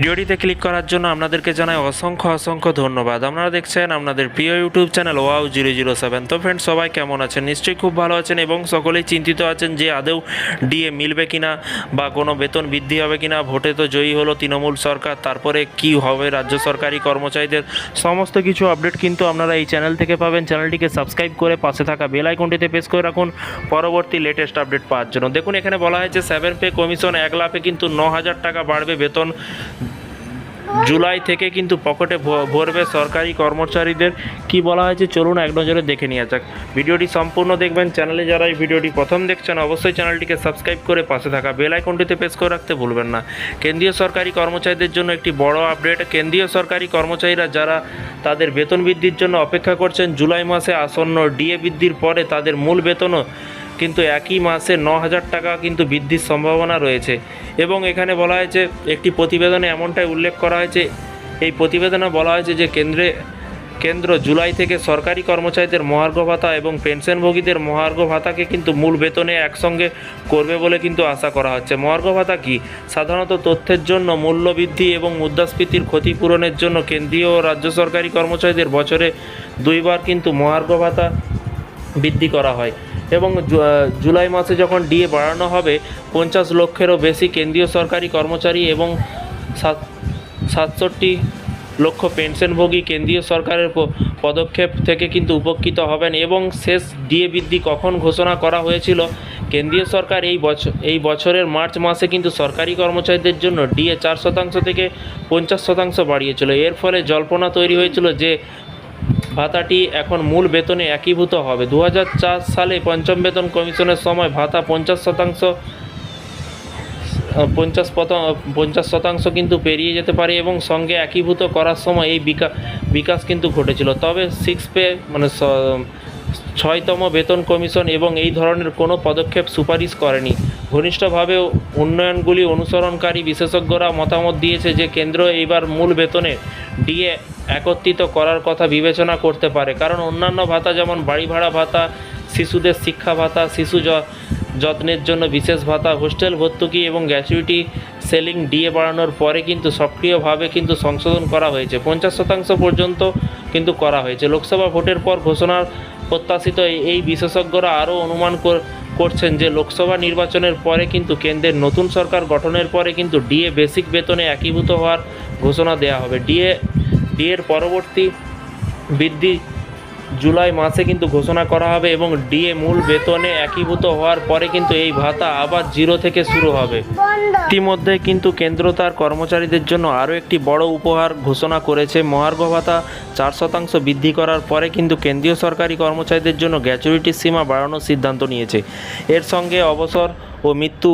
ভিডিওটিতে ক্লিক করার জন্য আপনাদেরকে জানাই অসংখ্য অসংখ্য ধন্যবাদ। আপনারা দেখছেন আপনাদের প্রিয় YouTube channel wow zero zero seven তো ফ্রেন্ড সবাই কেমন আছেন? নিশ্চয়ই খুব ভালো আছেন এবং সকলেই চিন্তিত আছেন যে আদৌ ডিএ মিলবে কিনা বা কোনো বেতন বৃদ্ধি হবে কিনা। ভোটে তো জয়ী হলো তৃণমূল সরকার, তারপরে কি হবে রাজ্য সরকারি কর্মচারীদের? সমস্ত কিছু আপডেট কিন্তু আপনারা এই চ্যানেল থেকে পাবেন। চ্যানেলটিকে সাবস্ক্রাইব করে পাশে থাকা বেল আইকনটিতে প্রেস করে রাখুন। পরবর্তী লেটেস্ট আপডেট পাওয়ার জন্য। দেখুন, এখানে বলা হয়েছে সেভেন পে কমিশন এক লাফে কিন্তু ন হাজার টাকা বাড়বে বেতন। জুলাই থেকে কিন্তু পকেটে ভরবে সরকারি কর্মচারীদের। কি বলা হয়েছে চলুন এক নজরে দেখে নেওয়া যাক। ভিডিওটি সম্পূর্ণ দেখবেন। চ্যানেলে যারা এই ভিডিওটি প্রথম দেখছেন, অবশ্যই চ্যানেলটিকে সাবস্ক্রাইব করে পাশে থাকা বেল আইকনটিতে প্রেস করে রাখতে ভুলবেন না। কেন্দ্রীয় সরকারি কর্মচারীদের জন্য একটি বড় আপডেট, কেন্দ্রীয় সরকারি কর্মচারীরা যারা তাদের বেতন বৃদ্ধির জন্য অপেক্ষা করছেন, জুলাই মাসে আসন্ন ডিএ বৃদ্ধির পরে তাদের মূল বেতনও কিন্তু একই মাসে ন হাজার টাকা কিন্তু বৃদ্ধির সম্ভাবনা রয়েছে। এবং এখানে বলা হয়েছে, একটি প্রতিবেদনে এমনটাই উল্লেখ করা হয়েছে। এই প্রতিবেদনে বলা হয়েছে যে, কেন্দ্রে, কেন্দ্র জুলাই থেকে সরকারি কর্মচারীদের মহার্ঘ ভাতা এবং পেনশনভোগীদের মহার্ঘ ভাতাকে কিন্তু মূল বেতনে একসঙ্গে করবে বলে কিন্তু আশা করা হচ্ছে। মহার্ঘ ভাতা কি? সাধারণত তথ্যের জন্য, মূল্যবৃদ্ধি এবং মুদ্রাস্ফীতির ক্ষতিপূরণের জন্য কেন্দ্রীয় ও রাজ্য সরকারি কর্মচারীদের বছরে দুইবার কিন্তু মহার্ঘ ভাতা বৃদ্ধি করা হয়। এবং জুলাই মাসে যখন ডিএ বাড়ানো হবে, পঞ্চাশ লক্ষেরও বেশি কেন্দ্রীয় সরকারি কর্মচারী এবং সাত, সাতষট্টি লক্ষ পেনশনভোগী কেন্দ্রীয় সরকারের পদক্ষেপ থেকে কিন্তু উপকৃত হবেন এবং শেষ ডিএ বৃদ্ধি কখন ঘোষণা করা হয়েছিল, কেন্দ্রীয় সরকার এই বছর এই বছরের মার্চ মাসে কিন্তু সরকারি কর্মচারীদের জন্য ডিএ চার শতাংশ থেকে পঞ্চাশ শতাংশ বাড়িয়েছিল। এর ফলে জল্পনা তৈরি হয়েছিল যে ভাতাটি এখন মূল বেতনে একীভূত হবে। দু হাজার চার সালে পঞ্চম বেতন কমিশনের সময় ভাতা পঞ্চাশ শতাংশ, পঞ্চাশ পঞ্চাশ শতাংশ কিন্তু পেরিয়ে যেতে পারে এবং সঙ্গে একীভূত করার সময় এই বিকাশ বিকাশ কিন্তু ঘটেছিল। তবে সিক্স পে মানে ছয়তম বেতন কমিশন এবং এই ধরনের কোনো পদক্ষেপ সুপারিশ করেনি। ঘনিষ্ঠভাবে উন্নয়নগুলি অনুসরণকারী বিশেষজ্ঞরা মতামত দিয়েছে যে কেন্দ্র এইবার মূল বেতনে ডিএ একত্রিত করার কথা বিবেচনা করতে পারে। কারণ অন্যান্য ভাতা যেমন বাড়ি ভাড়া ভাতা, শিশুদের শিক্ষা ভাতা, শিশু যত্নের জন্য বিশেষ ভাতা, হোস্টেল ভর্তুকি এবং গ্র্যাচুইটি সেলিং ডিএ বাড়ানোর পরে কিন্তু সক্রিয়ভাবে কিন্তু সংশোধন করা হয়েছে। পঞ্চাশ শতাংশ পর্যন্ত কিন্তু করা হয়েছে। লোকসভা ভোটের পর ঘোষণার প্রত্যাশিত এই বিশেষজ্ঞরা আরও অনুমান করছেন যে লোকসভা নির্বাচনের পরে কিন্তু কেন্দ্রের নতুন সরকার গঠনের পরে কিন্তু ডিএ বেসিক বেতনে একীভূত হওয়ার ঘোষণা দেওয়া হবে। ডিএ, ডিএর পরবর্তী বৃদ্ধি জুলাই মাসে কিন্তু ঘোষণা করা হবে এবং ডিএ মূল বেতনে একীভূত হওয়ার পরে কিন্তু এই ভাতা আবার জিরো থেকে শুরু হবে। ইতিমধ্যে কিন্তু কেন্দ্র তার কর্মচারীদের জন্য আরও একটি বড় উপহার ঘোষণা করেছে। মহার্ঘ ভাতা চার শতাংশ বৃদ্ধি করার পরে কিন্তু কেন্দ্রীয় সরকারি কর্মচারীদের জন্য গ্র্যাচুইটির সীমা বাড়ানোর সিদ্ধান্ত নিয়েছে। এর সঙ্গে অবসর ও মৃত্যু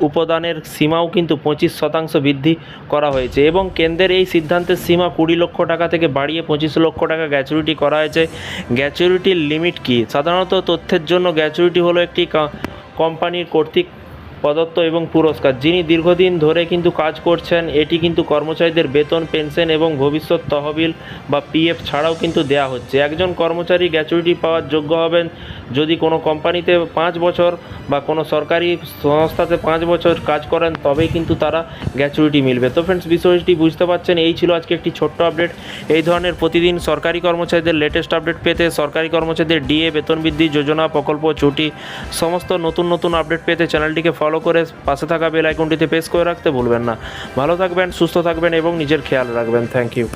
উপাদানের সীমাও কিন্তু পঁচিশ শতাংশ বৃদ্ধি করা হয়েছে এবং কেন্দ্রের এই সিদ্ধান্তের সীমা কুড়ি লক্ষ টাকা থেকে বাড়িয়ে পঁচিশ লক্ষ টাকা গ্যাচুরিটি করা হয়েছে। গ্যাচুরিটির লিমিট কি? সাধারণত তথ্যের জন্য গ্যাচুরিটি হলো একটি কোম্পানির কর্তৃক প্রদত্ত এবং পুরস্কার। যিনি দীর্ঘদিন ধরে কিন্তু কাজ করছেন, এটি কিন্তু কর্মচারীদের বেতন, পেনশন এবং ভবিষ্যৎ তহবিল বা পিএফ ছাড়াও কিন্তু দেয়া হচ্ছে। একজন কর্মচারী গ্র্যাচুইটি পাওয়ার যোগ্য হবেন যদি কোনো কোম্পানিতে পাঁচ বছর বা কোনো সরকারি সংস্থাতে পাঁচ বছর কাজ করেন, তবেই কিন্তু তারা গ্র্যাচুইটি মিলবে। তো ফ্রেন্ডস বিষয়টি বুঝতে পারছেন, এই ছিল আজকে একটি ছোট্ট আপডেট এই ধরনের প্রতিদিন সরকারি কর্মচারীদের লেটেস্ট আপডেট পেতে সরকারি কর্মচারীদের ডিএ বেতন বৃদ্ধি, যোজনা, প্রকল্প, ছুটি, সমস্ত নতুন নতুন আপডেট পেতে চ্যানেলটিকে ফলো করে পাশে থাকা বেল আইকনটিতে প্রেস করে রাখতে ভুলবেন না। ভালো থাকবেন, সুস্থ থাকবেন এবং নিজের খেয়াল রাখবেন। Thank you